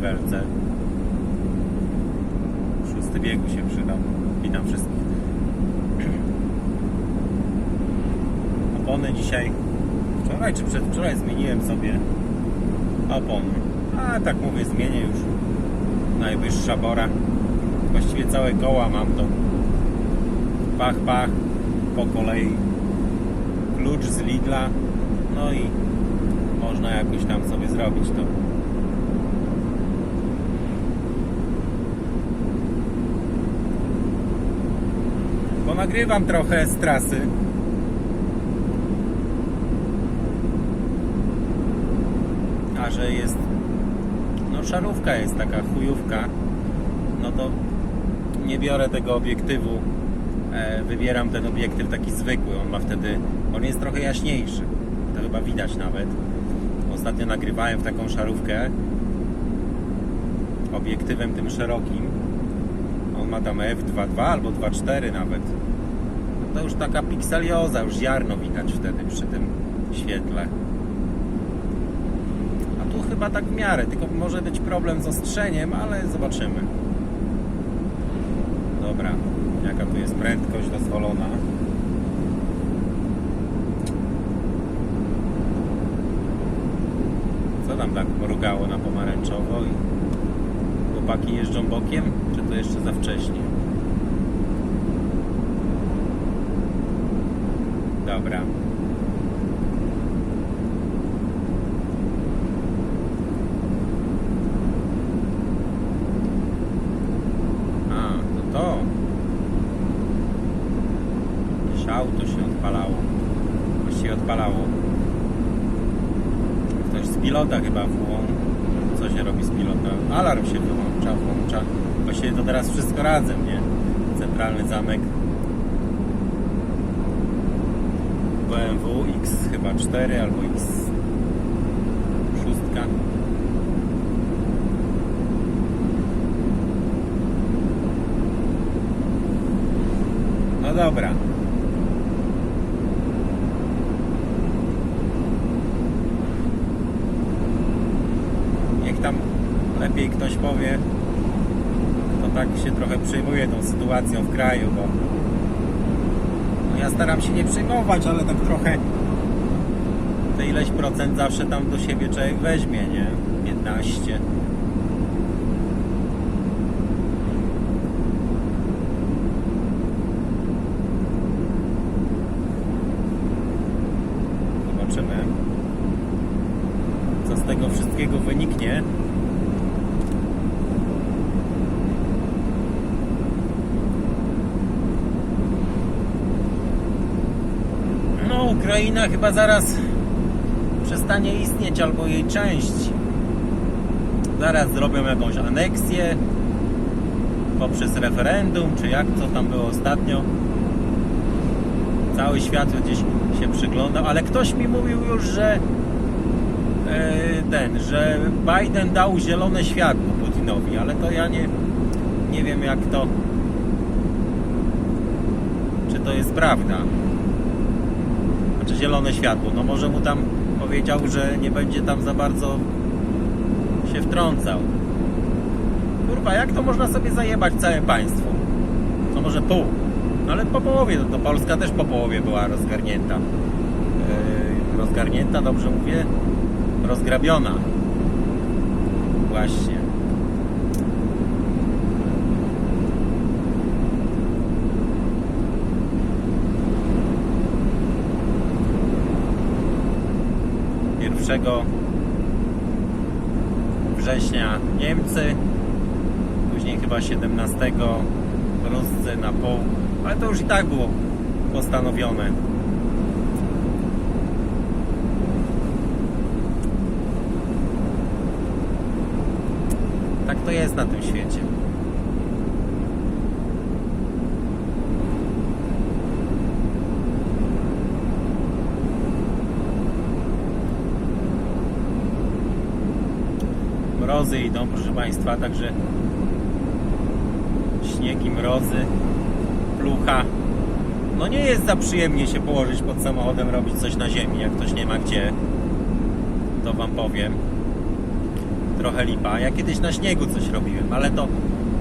Welce. Szósty biegu się przydał. Witam wszystkich. Opony dzisiaj, wczoraj czy przedwczoraj zmieniłem sobie opony. A tak mówię, zmienię już. Najwyższa bora. Właściwie całe koła mam to. Pach, pach, po kolei. Klucz z Lidla. No i można jakoś tam sobie zrobić to. Ponagrywam trochę z trasy. A że jest no szarówka jest taka chujówka, no to nie biorę tego obiektywu. E, wybieram ten obiektyw taki zwykły. On ma wtedy, on jest trochę jaśniejszy. To chyba widać nawet. Ostatnio nagrywałem w taką szarówkę obiektywem tym szerokim. Ma tam f2.2 albo 2.4 nawet. No to już taka pikselioza, już ziarno widać wtedy przy tym świetle. A tu chyba tak w miarę, tylko może być problem z ostrzeniem, ale zobaczymy. Dobra, jaka tu jest prędkość dozwolona. Co tam tak mrugało na pomarańczowo i chłopaki jeżdżą bokiem, czy to jeszcze za wcześnie? Dobra. A, to to. Jakieś auto się odpalało. Właściwie odpalało. Ktoś z pilota chyba włączył. Co się robi z pilota? Alarm się wyłącza, włącza. Właściwie to teraz wszystko razem, nie? Centralny zamek. BMW X chyba 4 albo X 6. No dobra. Niech tam lepiej ktoś powie, kto tak się trochę przejmuje tą sytuacją w kraju, bo no ja staram się nie przejmować, ale tak trochę te ileś procent zawsze tam do siebie człowiek weźmie, nie? 15. Zobaczymy, co z tego wszystkiego wyniknie. Ukraina chyba zaraz przestanie istnieć, albo jej część. Zaraz zrobią jakąś aneksję poprzez referendum, czy jak to tam było ostatnio. Cały świat gdzieś się przyglądał, ale ktoś mi mówił już, że e, ten, że Biden dał zielone światło Putinowi, ale to ja nie, nie wiem jak to czy to jest prawda znaczy zielone światło. No może mu tam powiedział, że nie będzie tam za bardzo się wtrącał. Kurwa, jak to można sobie zajebać całe państwo? No może pół. No ale po połowie, no to Polska też po połowie była rozgarnięta. Yy, rozgarnięta, dobrze mówię? Rozgrabiona. Właśnie. Pierwszego września Niemcy, później chyba 17 Ruscy na pół, ale to już i tak było postanowione. Tak to jest na tym świecie. Mrozy idą, proszę Państwa, także śniegi, mrozy, plucha. No nie jest za przyjemnie się położyć pod samochodem, robić coś na ziemi, jak ktoś nie ma gdzie. To Wam powiem. trochę lipa. Ja kiedyś na śniegu coś robiłem, ale to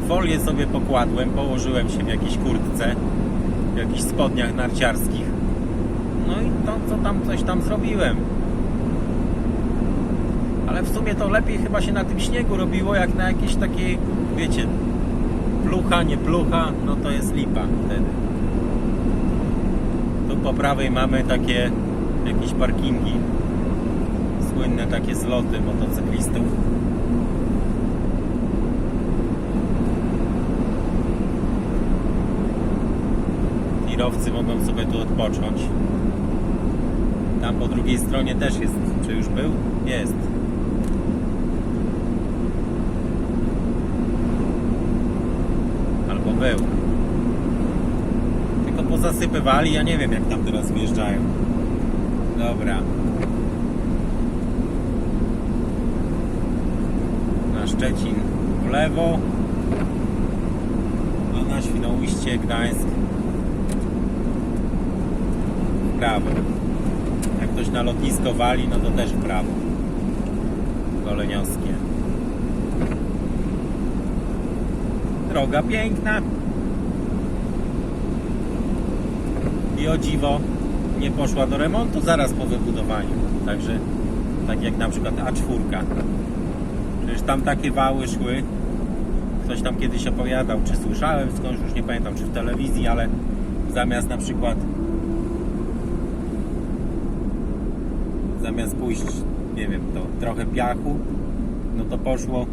folię sobie pokładłem, położyłem się w jakiejś kurtce, w jakichś spodniach narciarskich. No i to, co tam, coś tam zrobiłem. Ale w sumie to lepiej chyba się na tym śniegu robiło, jak na jakiejś takiej, wiecie, plucha, nie plucha, no to jest lipa wtedy. Tu po prawej mamy takie jakieś parkingi. Słynne takie zloty motocyklistów. Tirowcy mogą sobie tu odpocząć. Tam po drugiej stronie też jest. Czy już był? Jest. Albo był. Tylko pozasypywali, ja nie wiem jak tam teraz wjeżdżają. Dobra. Na Szczecin w lewo. A na Świnoujście Gdańsk w prawo. Jak ktoś na lotnisko wali, no to też w prawo. Goleniowskie. Droga piękna. I o dziwo nie poszła do remontu zaraz po wybudowaniu. Także tak jak na przykład A4. Przecież tam takie wały szły. Ktoś tam kiedyś opowiadał, czy słyszałem skądś, już nie pamiętam, czy w telewizji, ale zamiast na przykład zamiast pójść, nie wiem, to trochę piachu, no to poszło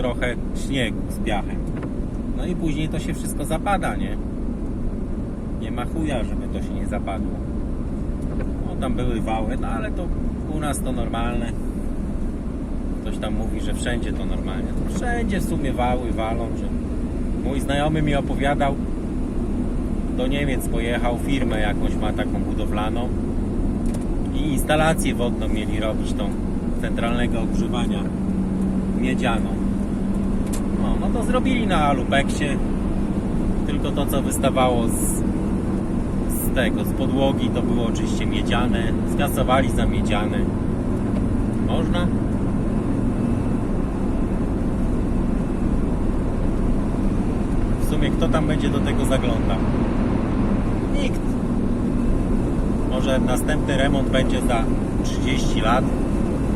trochę śniegu z piachem. No i później to się wszystko zapada, nie? Nie ma chuja, żeby to się nie zapadło. No tam były wały, no ale to u nas to normalne. Ktoś tam mówi, że wszędzie to normalnie. No, wszędzie w sumie wały walą, że mój znajomy mi opowiadał, do Niemiec pojechał, firmę jakąś ma taką budowlaną i instalację wodną mieli robić tą centralnego ogrzewania miedzianą. No, no to zrobili na Alupeksie tylko to co wystawało z, z tego, z podłogi to było oczywiście miedziane, skasowali za miedziane. Można? W sumie kto tam będzie do tego zaglądał? Nikt. Może następny remont będzie za 30 lat,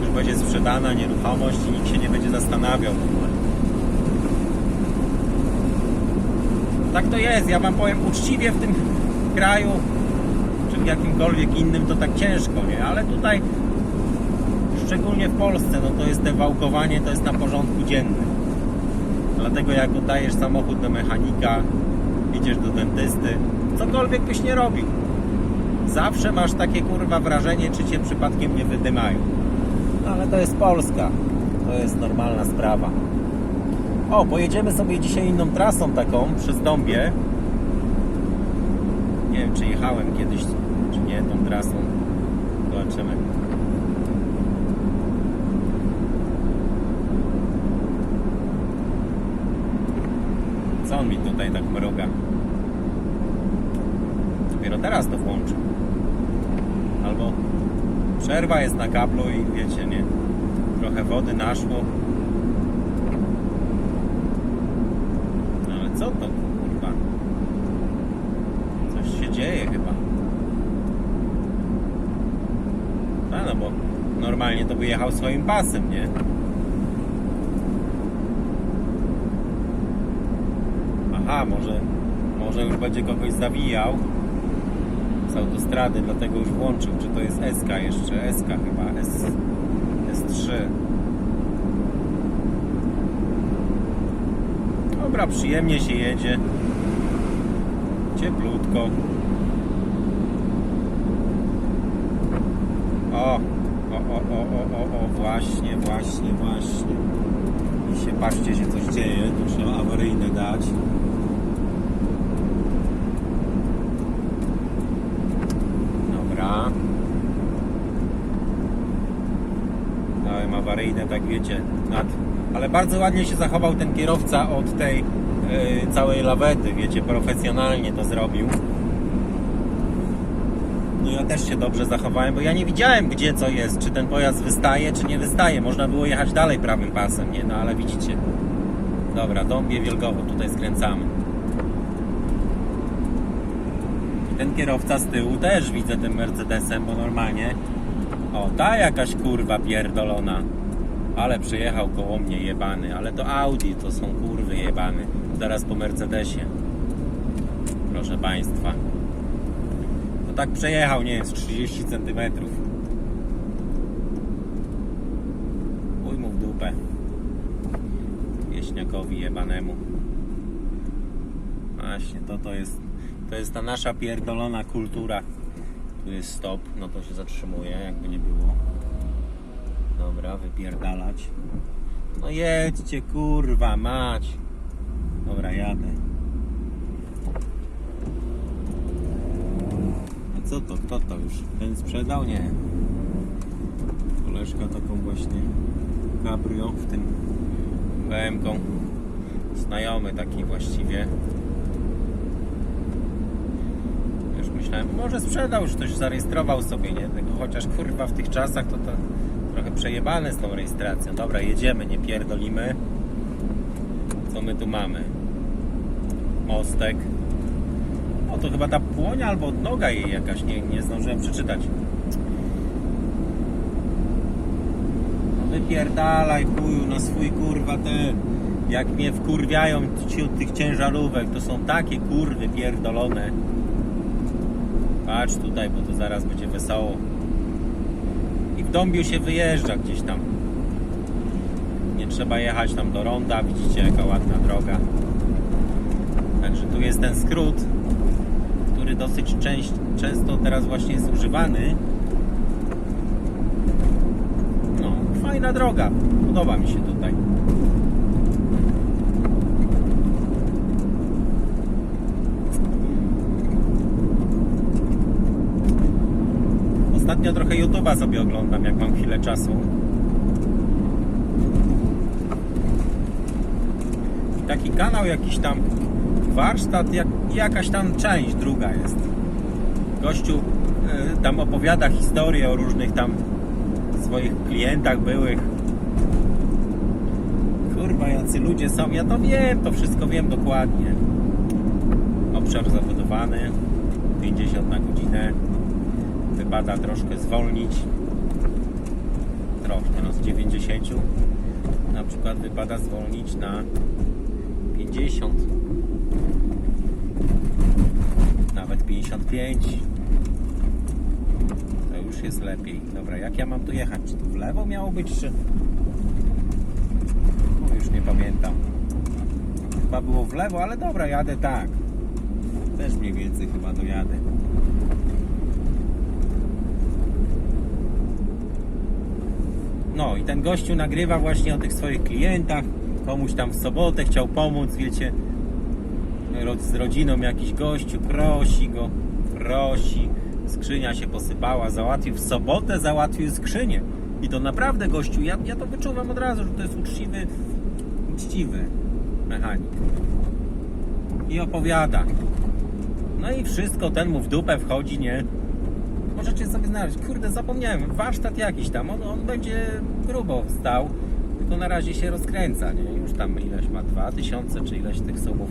już będzie sprzedana nieruchomość i nikt się nie będzie zastanawiał w ogóle. Tak to jest, ja wam powiem uczciwie w tym kraju, czy w jakimkolwiek innym to tak ciężko, nie? Ale tutaj, szczególnie w Polsce, no to jest te wałkowanie, to jest na porządku dziennym. Dlatego jak oddajesz samochód do mechanika, idziesz do dentysty, cokolwiek byś nie robił, zawsze masz takie kurwa wrażenie, czy cię przypadkiem nie wydymają. No, ale to jest Polska. To jest normalna sprawa. O, pojedziemy sobie dzisiaj inną trasą taką przez Dąbie. Nie wiem, czy jechałem kiedyś, czy nie, tą trasą. Zobaczymy. Co on mi tutaj tak mruga? Dopiero teraz to włączył. Albo przerwa jest na kablu i wiecie, nie? Trochę wody naszło. No ale co to kurwa? Coś się dzieje chyba. A no bo normalnie to by jechał swoim pasem, nie? Aha, może, może już będzie kogoś zawijał z autostrady, dlatego już włączył. Czy to jest SK jeszcze? SK chyba. S, S3. Dobra, przyjemnie się jedzie. Cieplutko. O, o, o, o, o, o, o, właśnie, właśnie, właśnie. I się, patrzcie, się coś dzieje. Tu trzeba awaryjne dać. Dobra. Dałem awaryjne, tak wiecie, nad... Ale bardzo ładnie się zachował ten kierowca od tej y, całej lawety, wiecie, profesjonalnie to zrobił. No ja też się dobrze zachowałem, bo ja nie widziałem gdzie co jest, czy ten pojazd wystaje, czy nie wystaje. Można było jechać dalej prawym pasem, nie? No ale widzicie. Dobra, Dąbie Wielgowo, tutaj skręcamy. I ten kierowca z tyłu też widzę tym Mercedesem, bo normalnie... O, ta jakaś kurwa pierdolona. Ale przejechał koło mnie jebany, ale to Audi, to są kurwy jebany. Zaraz po Mercedesie. Proszę Państwa. To tak przejechał, nie wiem, z 30 cm. Uj mu w dupę. Wieśniakowi jebanemu. Właśnie, to to jest, to jest ta nasza pierdolona kultura. Tu jest stop, no to się zatrzymuje, jakby nie było. Wypierdalać. No jedźcie, kurwa, mać. Dobra, jadę. A co to? Kto to już? Ten sprzedał? Nie. Koleżka taką właśnie cabrio w tym BM-ką. Znajomy taki właściwie. Już myślałem, może sprzedał, już ktoś zarejestrował sobie, nie? Tylko chociaż kurwa w tych czasach to, to przejebane z tą rejestracją. Dobra, jedziemy, nie pierdolimy. Co my tu mamy? Mostek. O, to chyba ta płonia albo noga jej jakaś, nie, nie zdążyłem przeczytać. No wypierdalaj chuju na swój kurwa ten. Jak mnie wkurwiają ci od tych ciężarówek, to są takie kurwy pierdolone. Patrz tutaj, bo to zaraz będzie wesoło. Dąbiu się wyjeżdża gdzieś tam. Nie trzeba jechać tam do ronda, widzicie jaka ładna droga. Także tu jest ten skrót, który dosyć część, często teraz właśnie jest używany. No, fajna droga. Podoba mi się tutaj. Ostatnio trochę YouTube'a sobie oglądam, jak mam chwilę czasu. I taki kanał jakiś tam, warsztat, jak, jakaś tam część druga jest. Gościu y, tam opowiada historię o różnych tam swoich klientach byłych. Kurwa, jacy ludzie są, ja to wiem, to wszystko wiem dokładnie. Obszar zabudowany, 50 na godzinę wypada troszkę zwolnić. Troszkę, no z 90 na przykład wypada zwolnić na 50 nawet 55 to już jest lepiej. Dobra, jak ja mam tu jechać? czy tu w lewo miało być, czy? No, już nie pamiętam. Chyba było w lewo, ale dobra, jadę tak. Też mniej więcej chyba dojadę No i ten gościu nagrywa właśnie o tych swoich klientach. Komuś tam w sobotę chciał pomóc, wiecie, z rodziną jakiś gościu, prosi go, prosi. Skrzynia się posypała, załatwił w sobotę, załatwił skrzynię. I to naprawdę gościu, ja, ja to wyczuwam od razu, że to jest uczciwy, uczciwy mechanik. I opowiada. No i wszystko, ten mu w dupę wchodzi, nie? Możecie sobie znaleźć. Kurde, zapomniałem. Warsztat jakiś tam. On, on będzie grubo stał. Tylko na razie się rozkręca, nie? Już tam ileś ma 2000 czy ileś tych subów.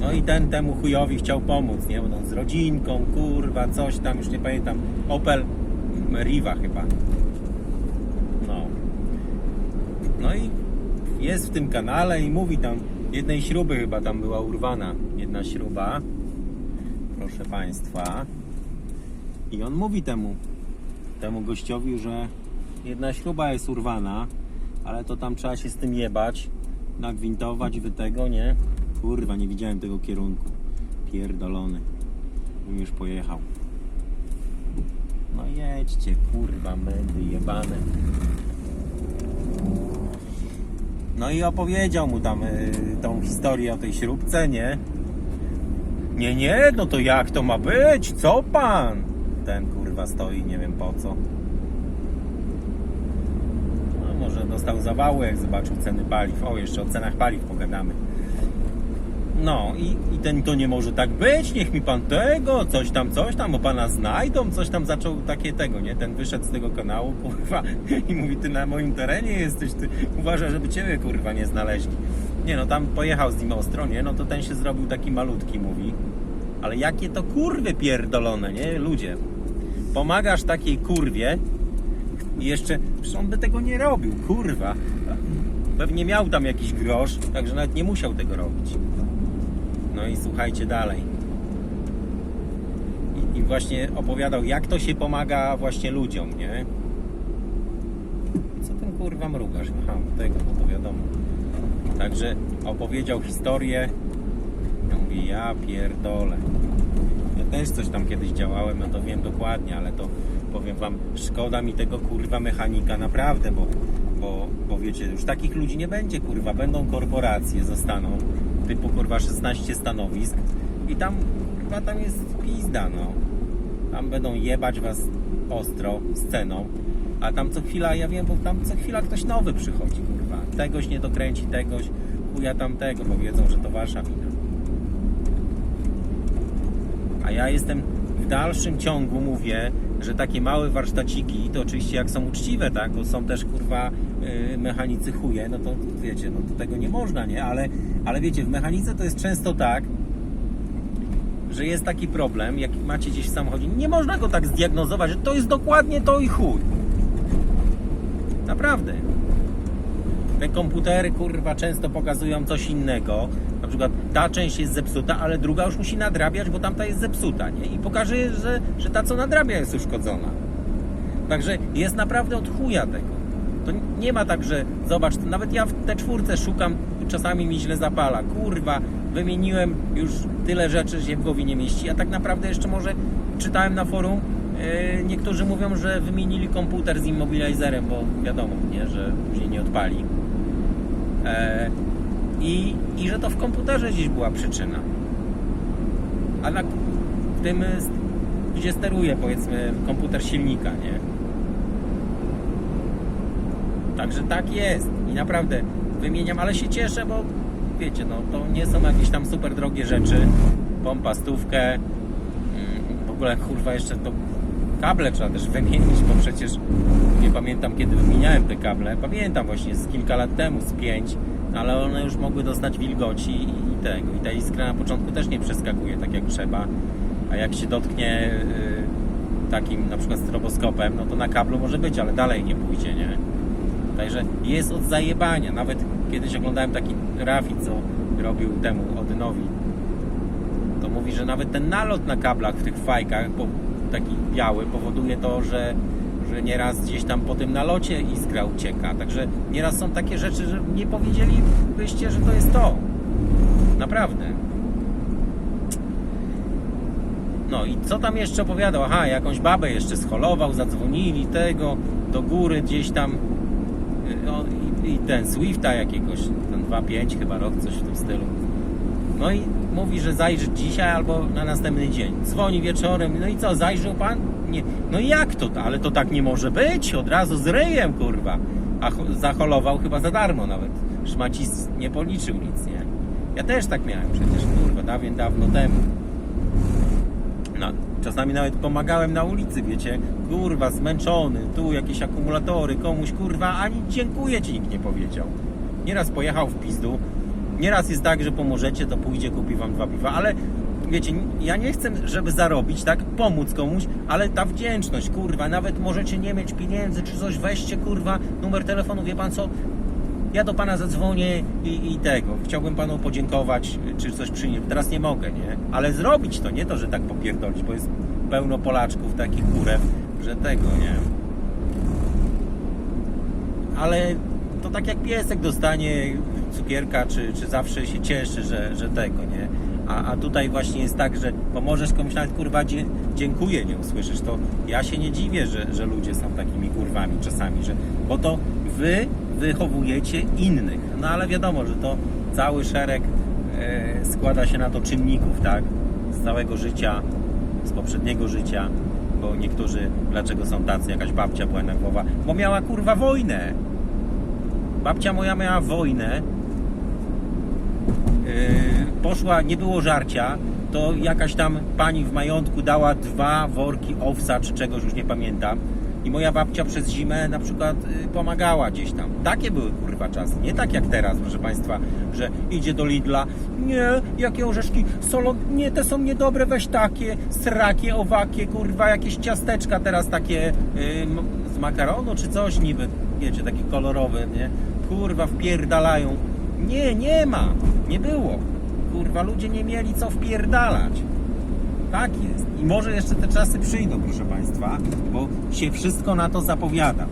No i ten temu chujowi chciał pomóc, nie? Bo on z rodzinką, kurwa, coś tam, już nie pamiętam. Opel Riva chyba. No. No i jest w tym kanale i mówi tam, jednej śruby chyba tam była urwana. Jedna śruba. Proszę Państwa. I on mówi temu, temu gościowi, że jedna śruba jest urwana, ale to tam trzeba się z tym jebać, nagwintować wy tego, nie? Kurwa, nie widziałem tego kierunku. Pierdolony. Bym już pojechał. No jedźcie, kurwa, mędy jebane. No i opowiedział mu tam y, tą historię o tej śrubce, nie? Nie, nie, no to jak to ma być? Co pan? Ten kurwa stoi, nie wiem po co. No może dostał zawału, jak zobaczył ceny paliw. O, jeszcze o cenach paliw pogadamy. No i, i ten to nie może tak być, niech mi pan tego, coś tam, coś tam, bo pana znajdą, coś tam zaczął takie tego, nie? Ten wyszedł z tego kanału, kurwa, i mówi, ty na moim terenie jesteś, ty uważaj, żeby ciebie, kurwa, nie znaleźli. Nie no, tam pojechał z nim ostro, nie? No to ten się zrobił taki malutki, mówi. Ale jakie to kurwy pierdolone, nie? Ludzie. Pomagasz takiej kurwie i jeszcze, on by tego nie robił, kurwa. Pewnie miał tam jakiś grosz, także nawet nie musiał tego robić. No i słuchajcie dalej. I, I właśnie opowiadał, jak to się pomaga właśnie ludziom, nie? Co ten kurwa mrugasz? Aha, tego, no to wiadomo. Także opowiedział historię. Ja mówię, ja pierdolę. Też coś tam kiedyś działałem, no to wiem dokładnie, ale to powiem wam, szkoda mi tego kurwa mechanika naprawdę, bo, bo, bo wiecie, już takich ludzi nie będzie kurwa, będą korporacje, zostaną typu kurwa 16 stanowisk i tam kurwa tam jest pizda, no. Tam będą jebać was ostro sceną, a tam co chwila, ja wiem, bo tam co chwila ktoś nowy przychodzi, kurwa. Tegoś nie dokręci, tegoś, chuja tamtego, bo wiedzą, że to wasza wina. Ja jestem w dalszym ciągu mówię, że takie małe warsztaciki, to oczywiście jak są uczciwe, tak, bo są też kurwa yy, mechanicy chuje, no to wiecie, no to tego nie można, nie? Ale, ale wiecie, w mechanice to jest często tak, że jest taki problem, jak macie gdzieś w samochodzie, nie można go tak zdiagnozować, że to jest dokładnie to i chuj. Naprawdę. Te komputery kurwa często pokazują coś innego. Na przykład ta część jest zepsuta, ale druga już musi nadrabiać, bo tamta jest zepsuta, nie? I pokaże, że, że ta co nadrabia jest uszkodzona. Także jest naprawdę od chuja tego. To nie ma tak, że zobacz, nawet ja w te czwórce szukam, czasami mi źle zapala. Kurwa, wymieniłem już tyle rzeczy, że się w głowie nie mieści, a tak naprawdę jeszcze może czytałem na forum, yy, niektórzy mówią, że wymienili komputer z immobilizerem, bo wiadomo, nie, że się nie odpali. E, i, I że to w komputerze gdzieś była przyczyna. A na tym, gdzie steruje powiedzmy komputer silnika, nie? Także tak jest i naprawdę wymieniam, ale się cieszę, bo wiecie, no to nie są jakieś tam super drogie rzeczy. Pompa stówkę, mm, w ogóle kurwa jeszcze to kable trzeba też wymienić, bo przecież nie pamiętam kiedy wymieniałem te kable. Pamiętam właśnie z kilka lat temu, z pięć, ale one już mogły dostać wilgoci i tego. I ta iskra na początku też nie przeskakuje tak jak trzeba. A jak się dotknie y, takim na przykład stroboskopem, no to na kablu może być, ale dalej nie pójdzie, nie? Także jest od zajebania. Nawet kiedyś oglądałem taki Rafi, co robił temu Odynowi. To mówi, że nawet ten nalot na kablach w tych fajkach, taki biały, powoduje to, że, że nieraz gdzieś tam po tym nalocie iskra ucieka. Także nieraz są takie rzeczy, że nie powiedzielibyście, że to jest to. Naprawdę. No i co tam jeszcze opowiadał? Aha, jakąś babę jeszcze scholował, zadzwonili tego do góry gdzieś tam no, i, i ten Swifta jakiegoś, ten 2.5 chyba rok, coś w tym stylu. No i mówi, że zajrzy dzisiaj albo na następny dzień. Dzwoni wieczorem, no i co, zajrzał pan? Nie. No jak to? Ale to tak nie może być, od razu z kurwa. A zaholował chyba za darmo nawet. Szmacis nie policzył nic, nie? Ja też tak miałem przecież, kurwa, dawien dawno temu. No, czasami nawet pomagałem na ulicy, wiecie, kurwa, zmęczony, tu jakieś akumulatory, komuś, kurwa, ani dziękuję ci nikt nie powiedział. Nieraz pojechał w pizdu, nieraz jest tak, że pomożecie, to pójdzie, kupi wam dwa piwa, ale wiecie, ja nie chcę, żeby zarobić, tak, pomóc komuś, ale ta wdzięczność, kurwa, nawet możecie nie mieć pieniędzy, czy coś, weźcie, kurwa, numer telefonu, wie pan co, ja do pana zadzwonię i, i tego. Chciałbym panu podziękować, czy coś przynieść. Teraz nie mogę, nie? Ale zrobić to, nie to, że tak popierdolić, bo jest pełno Polaczków, takich kurew, że tego, nie? Ale to tak jak piesek dostanie cukierka, czy, czy zawsze się cieszy, że, że tego, nie? A, a tutaj właśnie jest tak, że pomożesz komuś, nawet kurwa dziękuję nie usłyszysz, to ja się nie dziwię, że, że ludzie są takimi kurwami czasami, że, bo to wy wychowujecie innych. No ale wiadomo, że to cały szereg e, składa się na to czynników, tak? Z całego życia, z poprzedniego życia, bo niektórzy, dlaczego są tacy, jakaś babcia była nerwowa, bo miała kurwa wojnę. Babcia moja miała wojnę, poszła, nie było żarcia, to jakaś tam pani w majątku dała dwa worki owsa czy czegoś, już nie pamiętam. I moja babcia przez zimę na przykład y, pomagała gdzieś tam. Takie były kurwa czasy. Nie tak jak teraz, proszę Państwa, że idzie do Lidla. Nie, jakie orzeszki solą, nie, te są niedobre, weź takie, srakie, owakie, kurwa, jakieś ciasteczka teraz takie y, m- z makaronu czy coś niby, wiecie, takie kolorowe, nie? Kurwa, wpierdalają. Nie, nie ma, nie było. Kurwa, ludzie nie mieli co wpierdalać. Tak jest. I może jeszcze te czasy przyjdą, proszę Państwa, bo się wszystko na to zapowiada.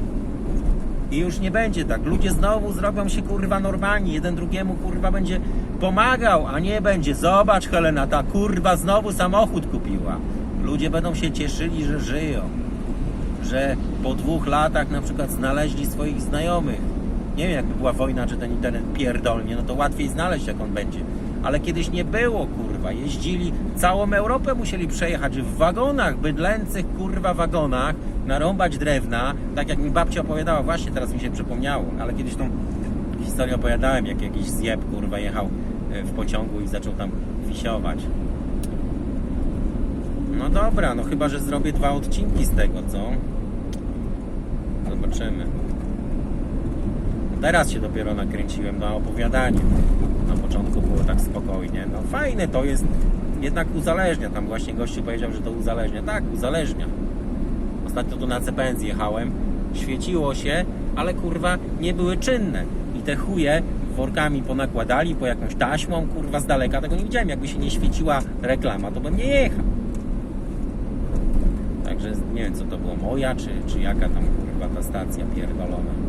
I już nie będzie tak. Ludzie znowu zrobią się kurwa normalni. Jeden drugiemu kurwa będzie pomagał, a nie będzie. Zobacz, Helena, ta kurwa znowu samochód kupiła. Ludzie będą się cieszyli, że żyją. Że po dwóch latach na przykład znaleźli swoich znajomych. Nie wiem, jakby była wojna, czy ten internet pierdolnie, no to łatwiej znaleźć, jak on będzie. Ale kiedyś nie było, kurwa. Jeździli, całą Europę musieli przejechać w wagonach, bydlęcych, kurwa, wagonach, narąbać drewna, tak jak mi babcia opowiadała, właśnie teraz mi się przypomniało, ale kiedyś tą historię opowiadałem, jak jakiś zjeb, kurwa, jechał e, w pociągu i zaczął tam wisiować. No dobra, no chyba, że zrobię dwa odcinki z tego, co? Zobaczymy. Teraz się dopiero nakręciłem na opowiadanie. Na początku było tak spokojnie. No fajne to jest, jednak uzależnia. Tam właśnie gościu powiedział, że to uzależnia. Tak, uzależnia. Ostatnio tu na CPN jechałem, świeciło się, ale kurwa nie były czynne. I te chuje workami ponakładali, po jakąś taśmą, kurwa z daleka tego nie widziałem. Jakby się nie świeciła reklama, to bym nie jechał. Także nie wiem co to było, moja czy, czy jaka tam kurwa ta stacja pierdolona.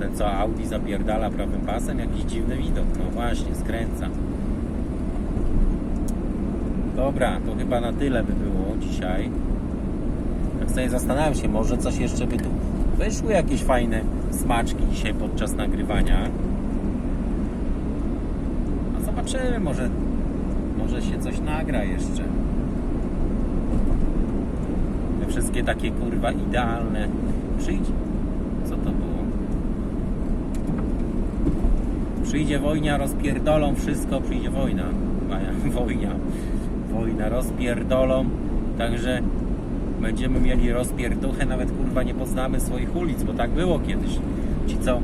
Ten co Audi zapierdala prawym pasem, jakiś dziwny widok. No właśnie, skręca. Dobra, to chyba na tyle by było dzisiaj. Tak sobie zastanawiam się, może coś jeszcze by tu wyszły jakieś fajne smaczki dzisiaj podczas nagrywania. A zobaczymy, może, może się coś nagra jeszcze. Te wszystkie takie kurwa idealne. Przyjdzie. Co to było? Przyjdzie wojna, rozpierdolą wszystko, przyjdzie wojna. Maja, wojna. Wojna, rozpierdolą. Także będziemy mieli rozpierduchę, nawet kurwa nie poznamy swoich ulic, bo tak było kiedyś. Ci co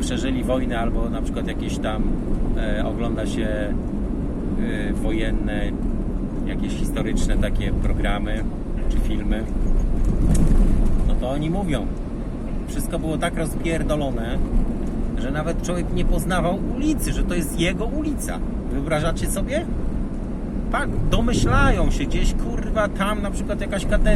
przeżyli wojnę albo na przykład jakieś tam e, ogląda się e, wojenne, jakieś historyczne takie programy czy filmy, no to oni mówią, wszystko było tak rozpierdolone, że nawet człowiek nie poznawał ulicy, że to jest jego ulica. Wyobrażacie sobie? Tak, domyślają się gdzieś, kurwa, tam na przykład jakaś katedra